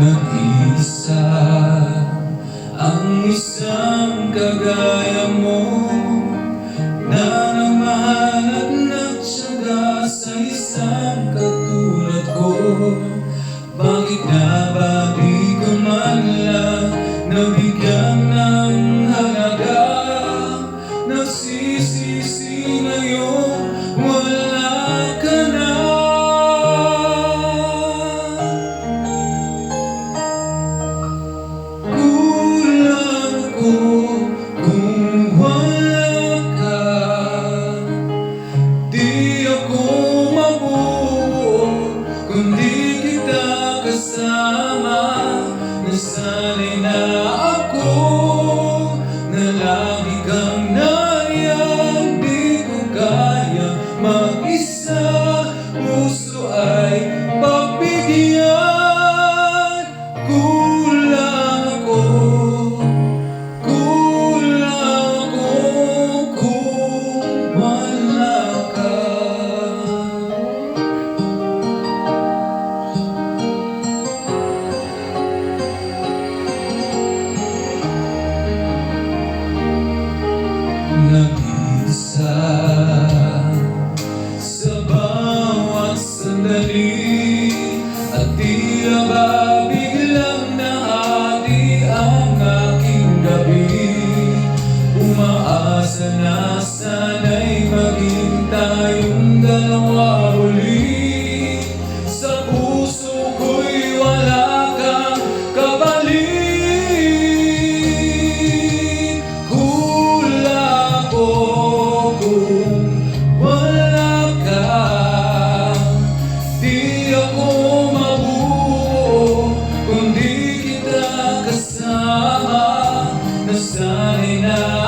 Nag-isa ang isang kagaya kasama Nasanay na ako na langit Sana sana'y maging tayong dalawa uli Sa puso ko'y wala kang kabalik. Kula ko kung wala ka Di ako mabuo kung kita kasama. Nasanay na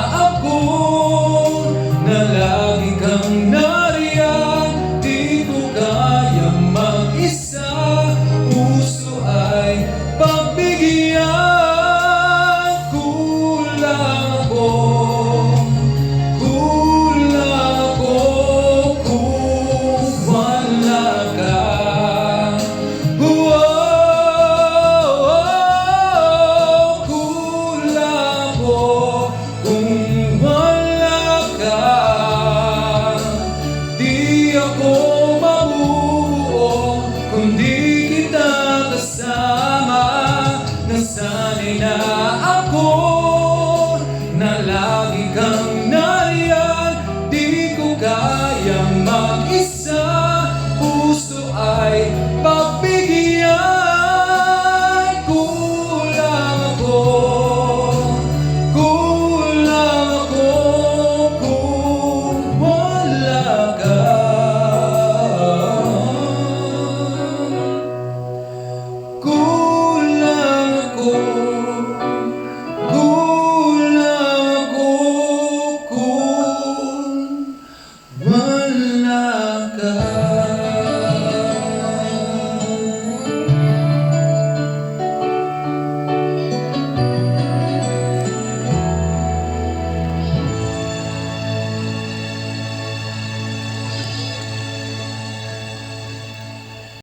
na ako na lagi kang nariyan. Di ko kayang mag-isa Puso ay pagbigyan Kulang ako Kulang ako Kung wala ka.